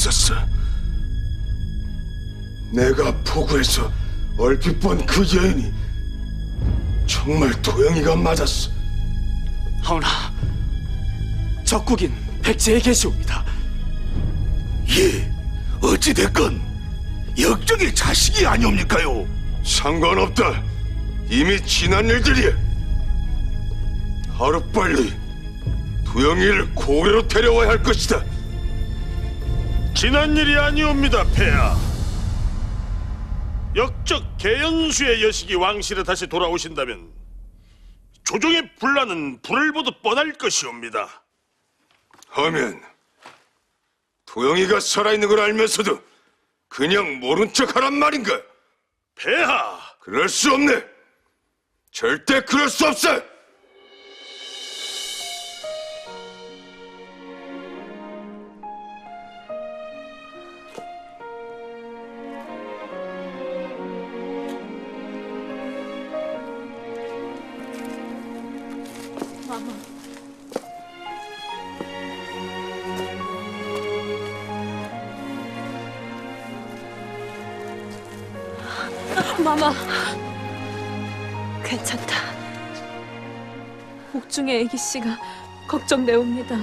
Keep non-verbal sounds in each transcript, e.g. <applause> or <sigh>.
있었어. 내가 포구에서 얼핏 본 그 여인이 정말 도영이가 맞았어. 하오나 적국인 백제에 계시옵니다. 예, 어찌됐건 역적의 자식이 아니옵니까요? 상관없다. 이미 지난 일들이야. 하루빨리 도영이를 고개로 데려와야 할 것이다. 지난 일이 아니옵니다, 폐하. 역적 개연수의 여식이 왕실에 다시 돌아오신다면 조정의 분란은 불을 보듯 뻔할 것이옵니다. 하면 도영이가 살아있는 걸 알면서도 그냥 모른 척 하란 말인가? 폐하, 그럴 수 없네. 절대 그럴 수 없어. 애기 씨가. 걱정되옵니다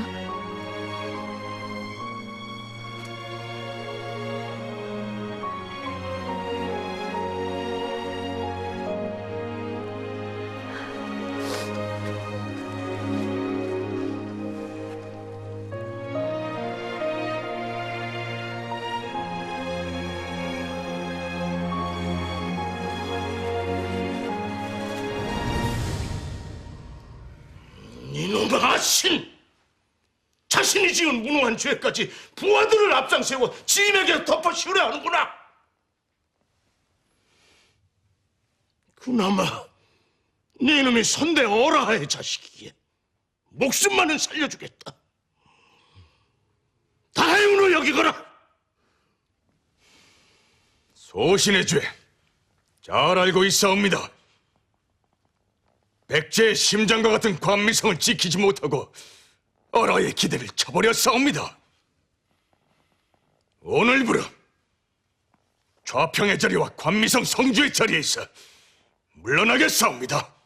이놈아 신! 자신이 지은 무능한 죄까지 부하들을 앞장세워 지인에게 덮어 씌우려 하는구나. 그나마 네 놈이 선대 어라의 자식이기에 목숨만은 살려주겠다. 다행으로 여기거라. 소신의 죄. 잘 알고 있사옵니다. 백제의 심장과 같은 관미성을 지키지 못하고 어라의 기대를 쳐버렸사옵니다. 오늘부로 좌평의 자리와 관미성 성주의 자리에 있어 물러나겠사옵니다.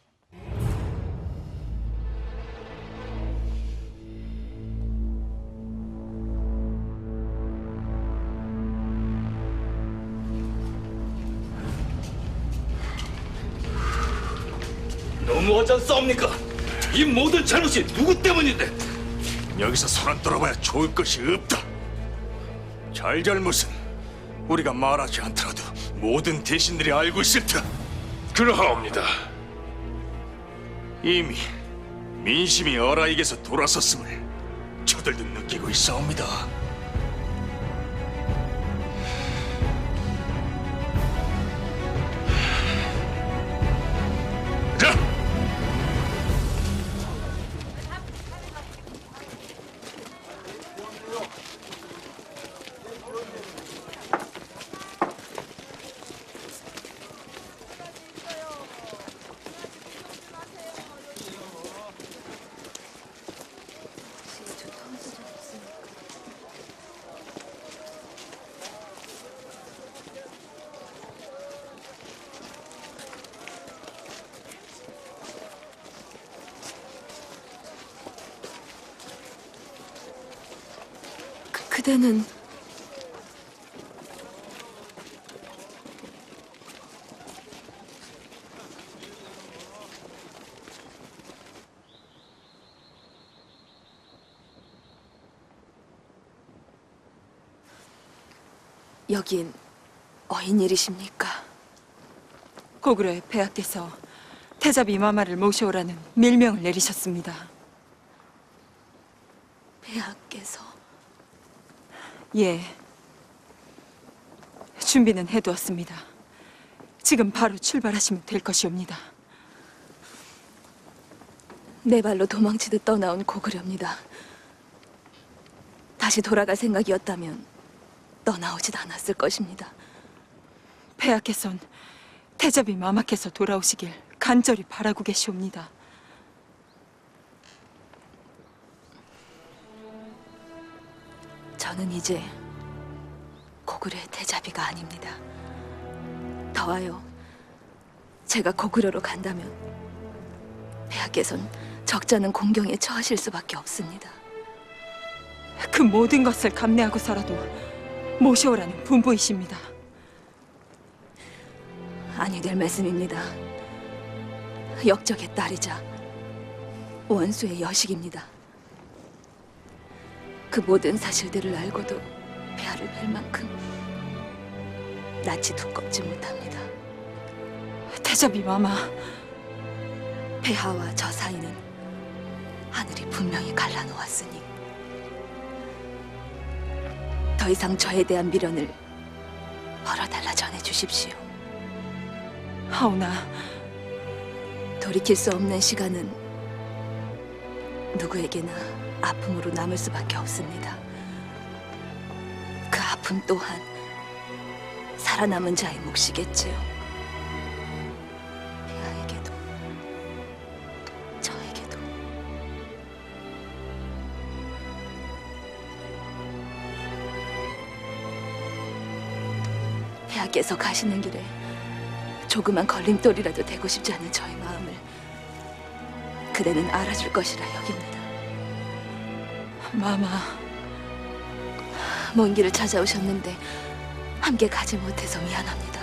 너무하지 않사옵니까? 이 모든 잘못이 누구 때문인데? 여기서 손안 떨어봐야 좋을 것이 없다. 잘잘못은 우리가 말하지 않더라도 모든 대신들이 알고 있을 터. 그러하옵니다. 이미 민심이 어라에게서 돌아섰음을 저들도 느끼고 있사옵니다. 그, 그대는 여긴 어인일이십니까? 고구려의 폐하께서 태잡 이마마를 모셔오라는 밀명을 내리셨습니다. 폐하께서 예. 준비는 해두었습니다. 지금 바로 출발하시면 될 것이옵니다. 내 발로 도망치듯 떠나온 고구려입니다. 다시 돌아갈 생각이었다면 떠나오질 않았을 것입니다. 폐하께선 태잡이 마마께서 돌아오시길 간절히 바라고 계시옵니다. 저는 이제 고구려의 대자비가 아닙니다. 더하여 제가 고구려로 간다면 폐하께선 적잖은 공경에 처하실 수밖에 없습니다. 그 모든 것을 감내하고서라도 모셔오라는 분부이십니다. 아니 될 말씀입니다. 역적의 딸이자 원수의 여식입니다. 그 모든 사실들을 알고도 폐하를 뵐 만큼 낯이 두껍지 못합니다. 대자비 마마, 폐하와 저 사이는 하늘이 분명히 갈라놓았으니 더 이상 저에 대한 미련을 벌어달라 전해주십시오. 하오나 돌이킬 수 없는 시간은 누구에게나 아픔으로 남을 수밖에 없습니다. 그 아픔 또한 살아남은 자의 몫이겠지요. 폐하에게도 저에게도 폐하께서 가시는 길에 조그만 걸림돌이라도 되고 싶지 않은 저의 마음을 그대는 알아줄 것이라 여깁니다. 마마, 먼 길을 찾아오셨는데 함께 가지 못해서 미안합니다.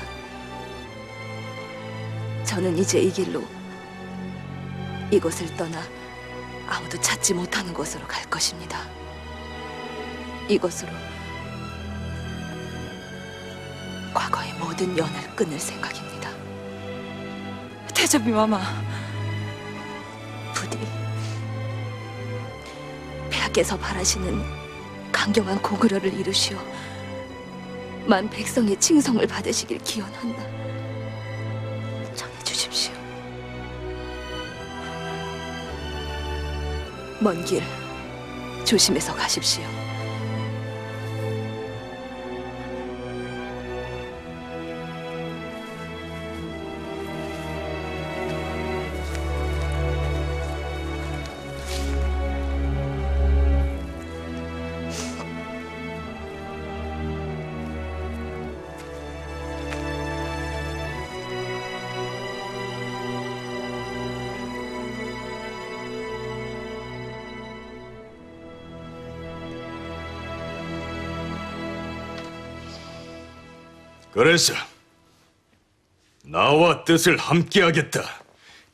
저는 이제 이 길로 이곳을 떠나 아무도 찾지 못하는 곳으로 갈 것입니다. 이곳으로 과거의 모든 연을 끊을 생각입니다. 대자비 마마, 부디 폐 하께서 바라시는 강경한 고구려를 이루시어 만 백성의 칭송을 받으시길 기원한다. 전해주십시오. 먼 길 조심해서 가십시오. 그래서 나와 뜻을 함께하겠다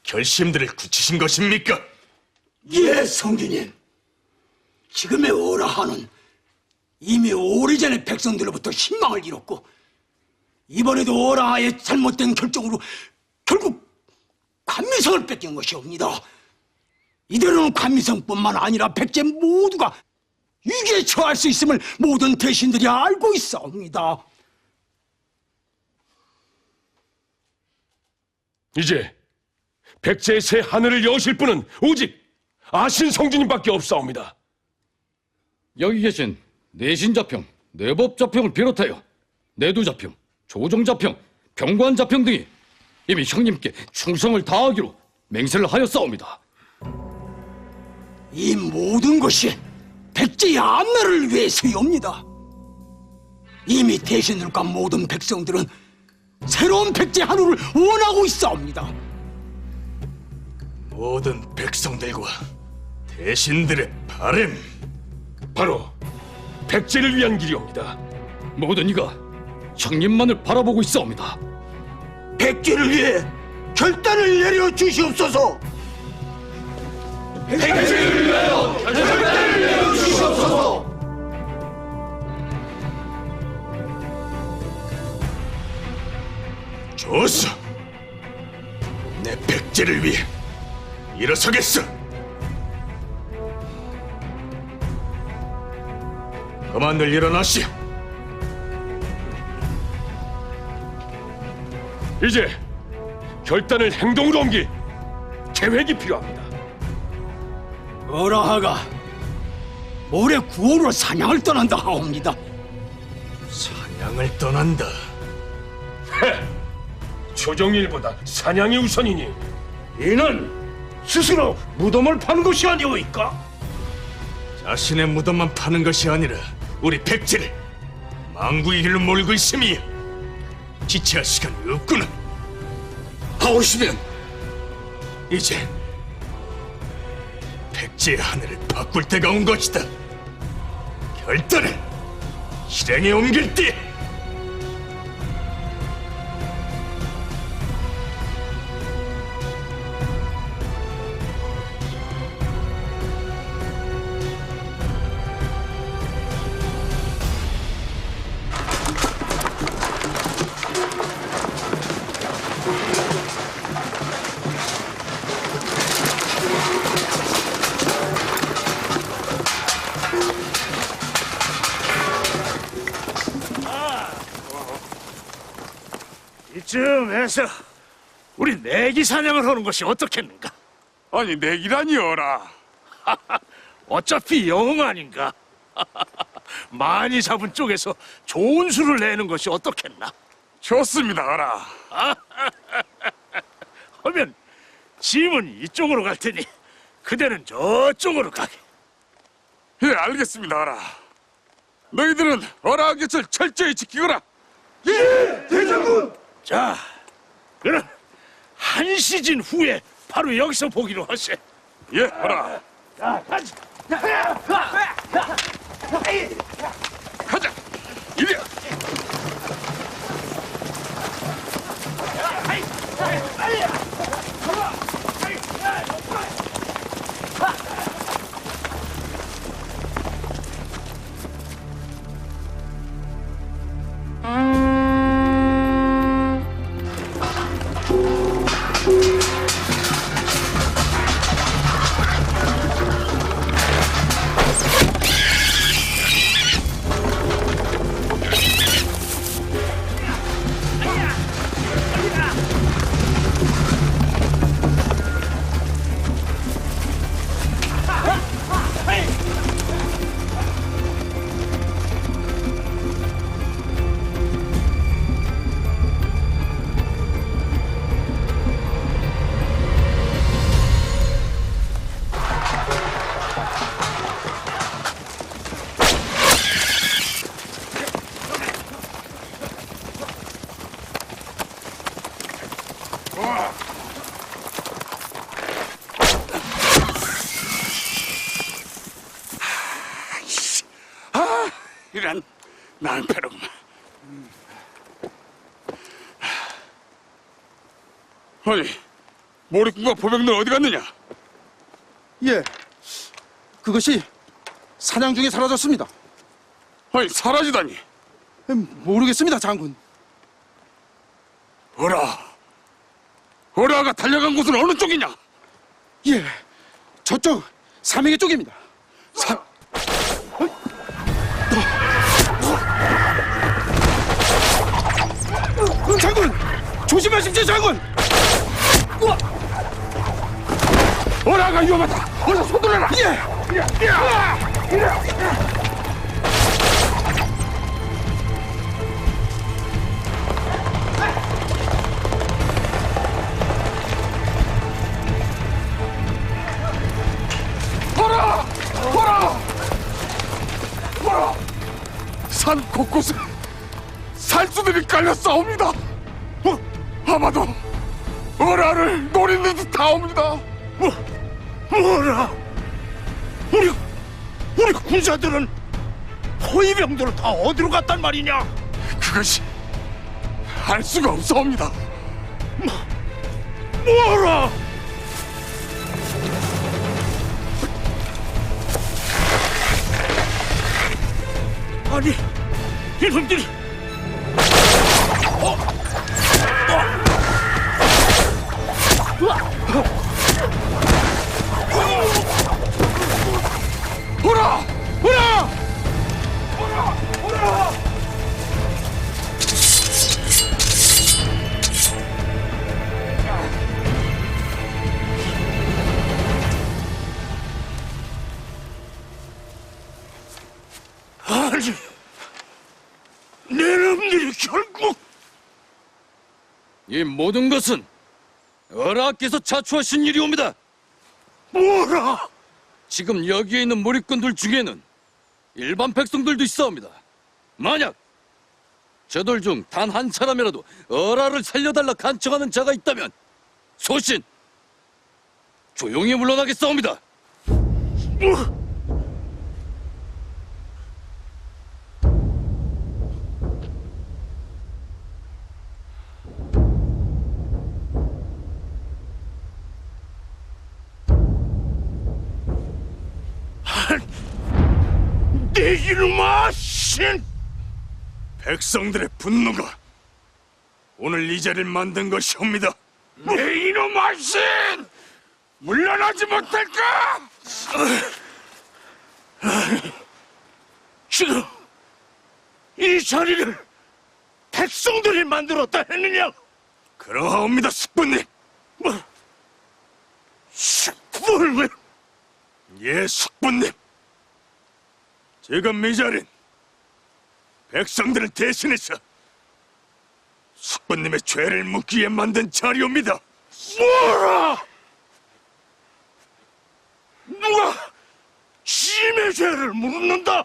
결심들을 굳히신 것입니까? 예, 성주님. 지금의 오라하는 이미 오래전에 백성들로부터 신망을 잃었고 이번에도 오라하의 잘못된 결정으로 결국 관미성을 뺏긴 것이옵니다. 이대로는 관미성뿐만 아니라 백제 모두가 위기에 처할 수 있음을 모든 대신들이 알고 있사옵니다. 이제 백제의 새 하늘을 여실 분은 오직 아신 성주님밖에 없사옵니다. 여기 계신 내신자평, 내법자평을 비롯하여 내두자평, 조정자평, 병관자평 등이 이미 형님께 충성을 다하기로 맹세를 하였사옵니다. 이 모든 것이 백제의 안나를 위해서이옵니다. 이미 대신들과 모든 백성들은 새로운 백제 한우를 원하고 있사옵니다. 모든 백성들과 대신들의 바램 바로 백제를 위한 길이옵니다. 모든 이가 형님만을 바라보고 있사옵니다. 백제를 위해 결단을 내려 주시옵소서. 좋소 내 백제를 위해 일어서겠어 그만들 일어나시오 이제 결단을 행동으로 옮길 계획이 필요합니다. 어라하가 올해 9월로 사냥을 떠난다 하옵니다. 사냥을 떠난다 조정일보다 사냥이 우선이니 이는 스스로 무덤을 파는 것이 아니오이까? 자신의 무덤만 파는 것이 아니라 우리 백제를 망구의 길로 몰고 있음이 지체할 시간이 없구나. 하오시면 이제 백제의 하늘을 바꿀 때가 온 것이다. 결단을 실행에 옮길 때. 내기 사냥을 하는 것이 어떻겠는가? 아니 내기라니어라. <laughs> 어차피 영 아닌가? <laughs> 많이 잡은 쪽에서 좋은 수를 내는 것이 어떻겠나? 좋습니다, 어라. <laughs> 하면 짐은 이쪽으로 갈 테니 그대는 저쪽으로 가게. 예, 알겠습니다, 어라. 너희들은 어라 곁을 철저히 지키거라. 자, 그럼 한 시즌 후에 바로 여기서 보기로 하세. 예, 어라. 자, 가자. 가자. 이리. 이 아니, 모리꾼과 보병들 어디 갔느냐? 예, 그것이 사냥 중에 사라졌습니다. 아니, 사라지다니. 음, 모르겠습니다, 장군. 어라. 어라가 달려간 곳은 어느 쪽이냐? 예, 저쪽 삼행의 쪽입니다. 사... 장군, 조심하십시오, 장군. 어라가 위험하다. 어서 서둘러라. 예, 어라! 어라! 어라! 산 곳곳에 살수들이 깔려 싸웁니다. 어, 아마도 어라를 노리는 듯하옵니다. 뭐, 뭐라? 우리 우리 군사들은 호위병들을 다 어디로 갔단 말이냐? 그것이 알 수가 없사옵니다. 뭐라? 아니, 이놈들이 아니, 내 놈들이 결국 이 모든 것은 어라께서 자초하신 일이옵니다. 뭐라? 지금 여기에 있는 몰입꾼들 중에는 일반 백성들도 있사옵니다. 만약 저들 중 단 한 사람이라도 어라를 살려달라 간청하는 자가 있다면 소신 조용히 물러나겠사옵니다. 내 이놈아 신! 백성들의 분노가 오늘 이 자리를 만든 것이옵니다. 내 이놈아 신! 물러나지 못할까? 지금 이 자리를 백성들이 만들었다 했느냐? 그러하옵니다, 숙부님. 뭐? 뭘 예, 숙부님. 이 자리는 백성들을 대신해서 숙부님의 죄를 묻기 위해 만든 자리옵니다. 뭐라? 누가 심의 죄를 묻는다?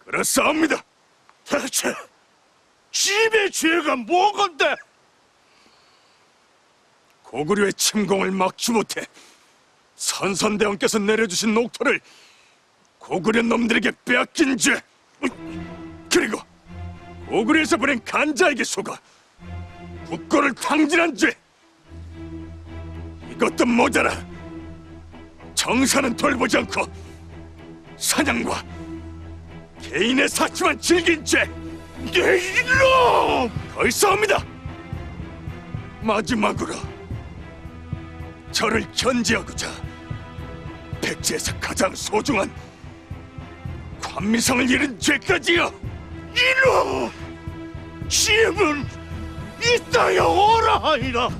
그렇사옵니다. 대체 심의 죄가 뭐건데? 고구려의 침공을 막지 못해 선선대왕께서 내려주신 녹토를 고구려 놈들에게 빼앗긴 죄 그리고 고구려에서 보낸 간자에게 속아 국고를 탕진한 죄 이것도 모자라 정사는 돌보지 않고 사냥과 개인의 사치만 즐긴 죄내 이놈! 더 있어옵니다. 마지막으로 저를 견제하고자 백제에서 가장 소중한 관미성을 잃은 죄까지요. 이놈! 심은 이따여 오라하이라!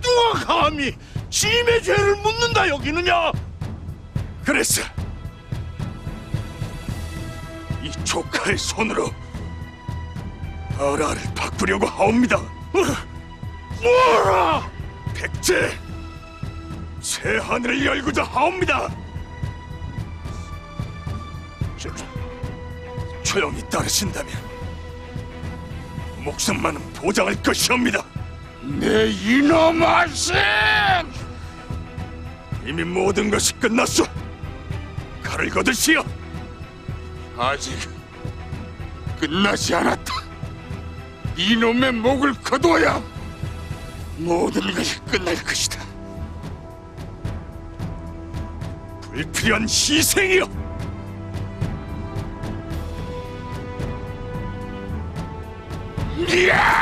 누가 감히 심의 죄를 묻는다 여기느냐? 그래서 이 조카의 손으로 어라를 바꾸려고 하옵니다. 뭐라! 백제 새 하늘을 열고자 하옵니다. 조, 조용히 따르신다면 목숨만은 보장할 것이옵니다. 내 이놈 아 신! 이미 모든 것이 끝났소. 칼을 거두시오. 아직 끝나지 않았다. 이놈의 목을 거둬야 모든 것이 끝날 것이다. 불필요한 희생이요. 어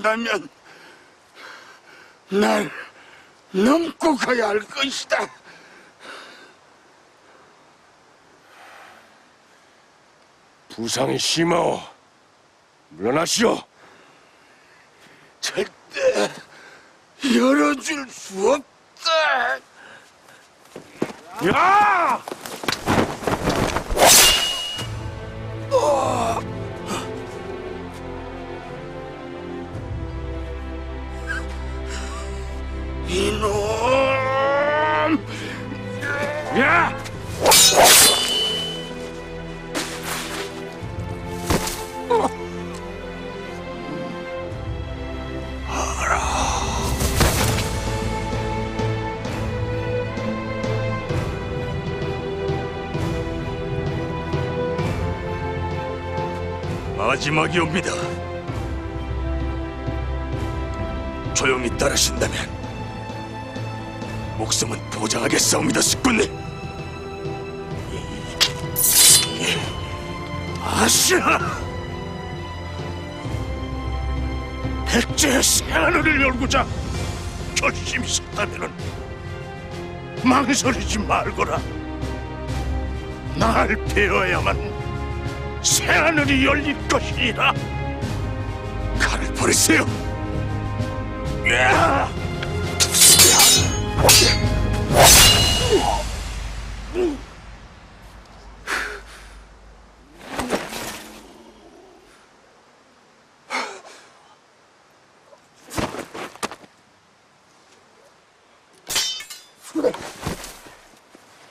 간다면 날 넘고 가야 할 것이다. 부상이 심하오. 물러나시오. 절대 열어줄 수 없다. 야! 마지막이 옵니다. 조용히 따르신다면 목숨은 보장하겠사옵니다, 숙군님. 아시아 백제의 새하늘을 열고자 결심했다면은 망설이지 말거라 날 배워야만 새하늘이 열릴 것이라 칼을 버리세요. 야!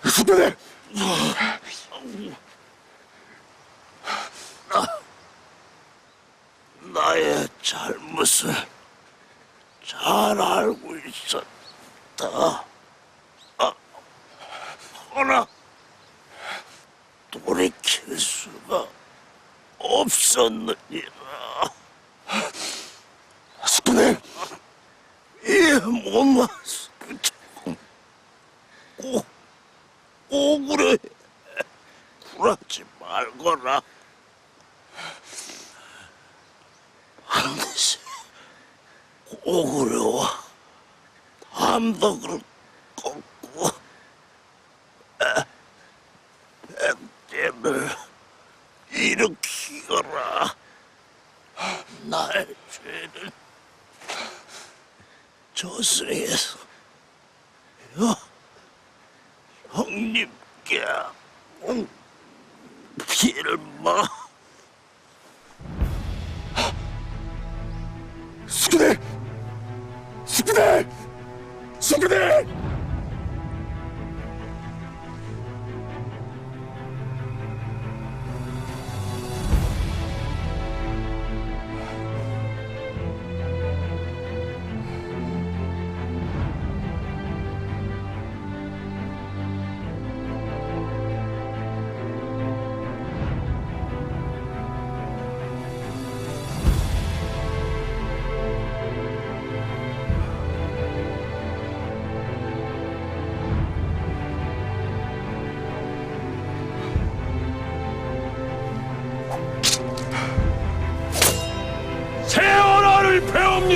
후배들 나의 잘못을 잘 알고 있었다. 아, 허나 돌이킬 수가 없었느니라. 숙부들 이 몸만 꼭 억울해 굴하지 말거라. 반드시 억울해와 담덕을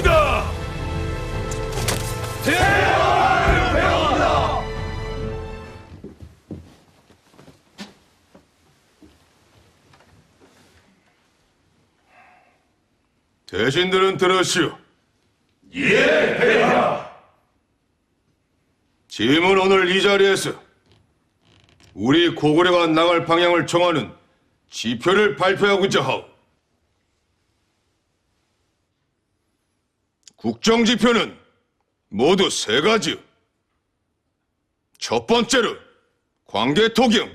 배웁니다. 대신들은 들으시오. 예, 폐하. 짐은 오늘 이 자리에서 우리 고구려가 나갈 방향을 정하는 지표를 발표하고자 하오. 국정지표는 모두 세 가지. 첫 번째로 광개토경,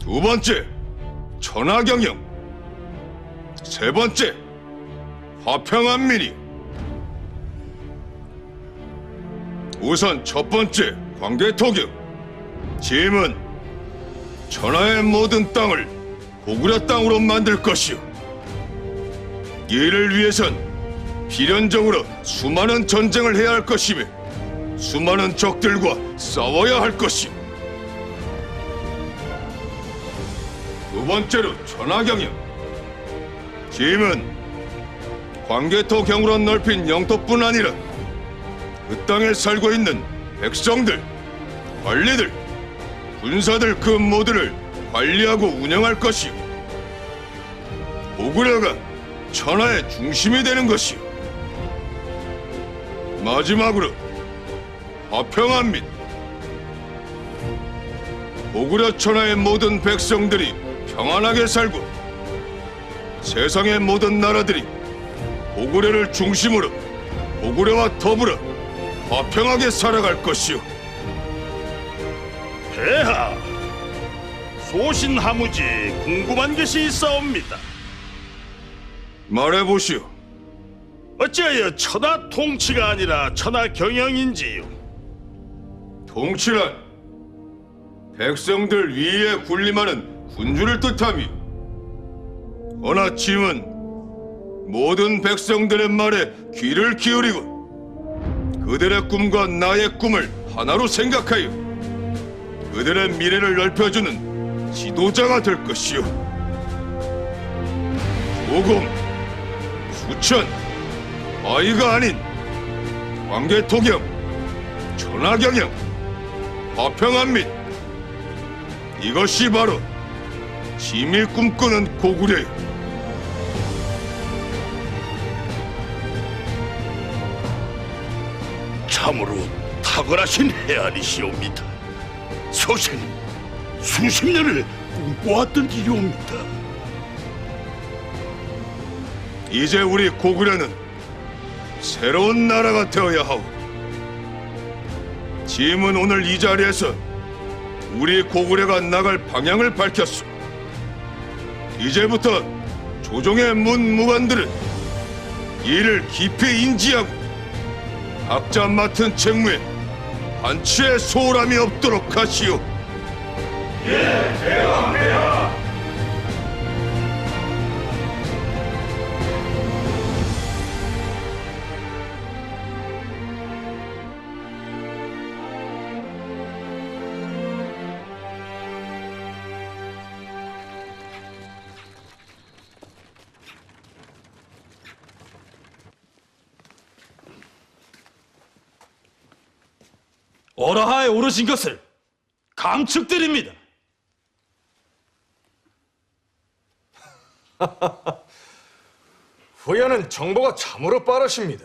두 번째 천하 경영, 세 번째 화평한민이. 우선 첫 번째 광개토경, 짐은 천하의 모든 땅을 고구려 땅으로 만들 것이오. 이를 위해선 필연적으로 수많은 전쟁을 해야 할 것이며 수많은 적들과 싸워야 할 것이. 두 번째로 천하경영. 짐은 광개토 경으로 넓힌 영토뿐 아니라 그 땅에 살고 있는 백성들, 관리들, 군사들 그 모두를 관리하고 운영할 것이요. 고구려가 천하의 중심이 되는 것이요. 마지막으로 화평한 민 고구려 천하의 모든 백성들이 평안하게 살고 세상의 모든 나라들이 고구려를 중심으로 고구려와 더불어 화평하게 살아갈 것이요. 폐하 소신 하무지 궁금한 것이 있사옵니다. 말해보시오. 어찌하여 천하 통치가 아니라 천하 경영인지요? 통치란 백성들 위에 군림하는 군주를 뜻하며 허나 짐은 모든 백성들의 말에 귀를 기울이고 그들의 꿈과 나의 꿈을 하나로 생각하여 그들의 미래를 넓혀주는 지도자가 될 것이요 오공, 수천, 아이가 아닌 광개토경, 천하경영, 화평한민 이것이 바로 짐이 꿈꾸는 고구려요. 참으로 탁월하신 헤아리시옵니다. 소신 수십 년을 꿈꿔왔던 일이옵니다. 이제 우리 고구려는 새로운 나라가 되어야 하오. 짐은 오늘 이 자리에서 우리 고구려가 나갈 방향을 밝혔소. 이제부터 조정의 문무관들은 이를 깊이 인지하고 각자 맡은 책무에 한치의 소홀함이 없도록 하시오. 어라하에 오르신 것을 감축드립니다. <laughs> 후연은 정보가 참으로 빠르십니다.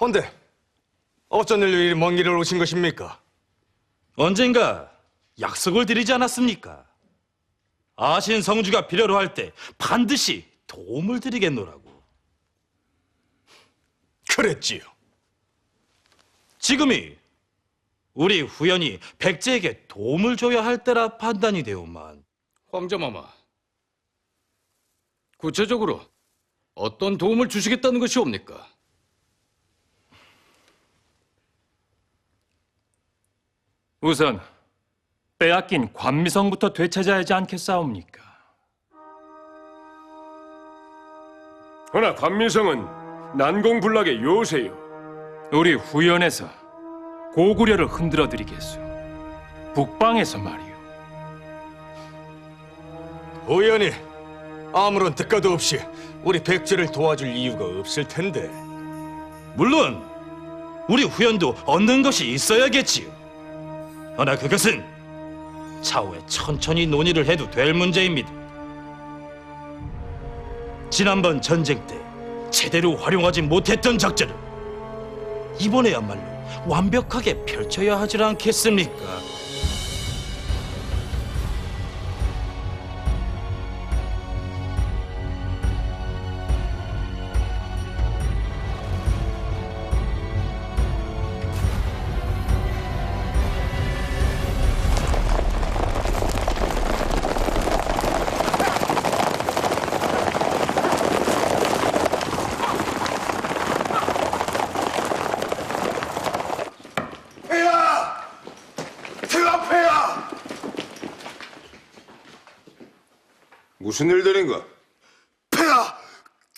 헌데 어쩐 일로 이리 먼 길을 오신 것입니까? 언젠가 약속을 드리지 않았습니까? 아신 성주가 필요로 할 때 반드시 도움을 드리겠노라고. 그랬지요. 지금이 우리 후연이 백제에게 도움을 줘야 할 때라 판단이 되오만 황자마마, 구체적으로 어떤 도움을 주시겠다는 것이옵니까? 우선 빼앗긴 관미성부터 되찾아야 하지 않겠사옵니까? 허나 관미성은 난공불락의 요새요. 우리 후연에서 고구려를 흔들어 드리겠소. 북방에서 말이오. 후연이 아무런 특가도 없이 우리 백제를 도와줄 이유가 없을 텐데 물론 우리 후연도 얻는 것이 있어야겠지요. 허나 그것은 차후에 천천히 논의를 해도 될 문제입니다. 지난번 전쟁 때 제대로 활용하지 못했던 작전을 이번에야말로 완벽하게 펼쳐야 하지 않겠습니까? 무슨 일들인가? 폐하!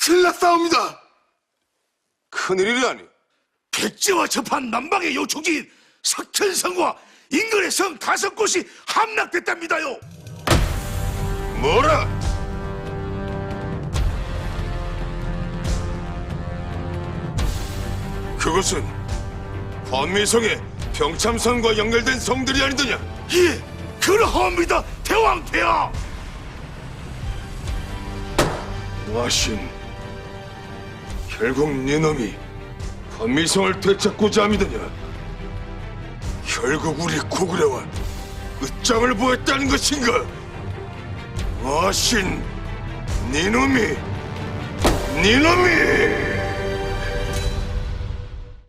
큰일 났사옵니다! 큰일이라니. 백제와 접한 남방의 요충지인 석천성과 인근의 성 다섯 곳이 함락됐답니다요! 뭐라? 그것은 관미성의 병참선과 연결된 성들이 아니더냐? 예! 그러합니다! 대왕 폐하! 와신, 결국 네 놈이 관미성을 되찾고자 함이더냐? 결국 우리 고구려와 끝장을 보였다는 것인가? 와신, 네 놈이, 네 놈이!